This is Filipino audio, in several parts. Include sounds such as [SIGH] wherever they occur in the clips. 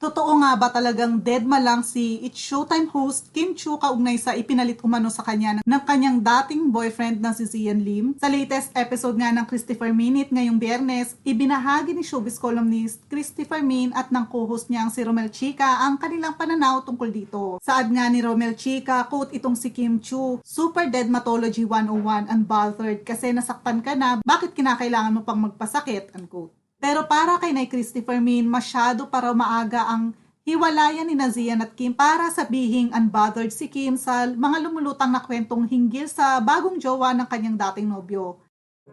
Totoo nga ba talagang dead ma lang si It's Showtime host Kim Chu kaugnay sa ipinalit umano sa kanya ng kanyang dating boyfriend na si Zian Lim? Sa latest episode nga ng Christopher Minute ngayong biyernes, ibinahagi ni showbiz columnist Christopher Min at ng co-host niyang si Romel Chica ang kanilang pananaw tungkol dito. Saad nga ni Romel Chica, quote itong si Kim Chu, Super Deadmatology 101 unbothered kasi nasaktan ka na, bakit kinakailangan mo pang magpasakit? Unquote. Pero para kay Nay Christopher Min, masyado para maaga ang hiwalayan ni Nazian at Kim para sabihing unbothered si Kim sa mga lumulutang na kwentong hinggil sa bagong jowa ng kanyang dating nobyo.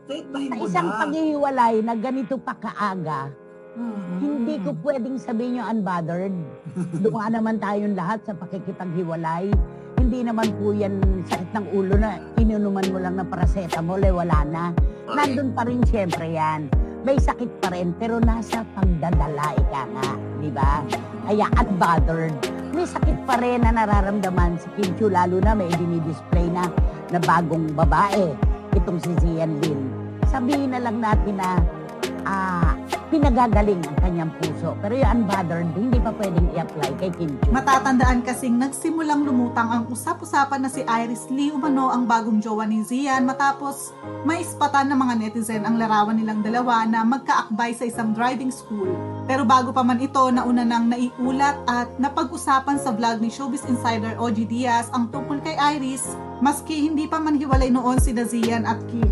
Sa isang na. paghihiwalay na ganito pa kaaga, Hmm. hindi ko pwedeng sabihin yung unbothered. [LAUGHS] Doon naman tayong lahat sa pakikipaghiwalay. Hindi naman po yan sakit ng ulo na inunuman mo lang ng paracetamol, eh wala na. Nandun pa rin siyempre yan. May sakit pa rin, pero nasa pagdadala, ika nga, di ba? Kaya unbothered. May sakit pa rin na nararamdaman si Kim Chiu, lalo na may dinidisplay na na bagong babae, itong si Zian Lin. Sabihin na lang natin na ah, pinagagaling ang kanyang puso. Pero yung unbothered, hindi pa pwedeng i-apply kay Kim Chiu. Matatandaan kasing nagsimulang lumutang ang usap-usapan na si Iris Lee umano ang bagong jowa ni Zian matapos maispatan ng mga netizen ang larawan nilang dalawa na magkaakbay sa isang driving school. Pero bago pa man ito, nauna nang naiulat at napag-usapan sa vlog ni Showbiz Insider OG Diaz ang tungkol kay Iris maski hindi pa man hiwalay noon si Zian at Kim.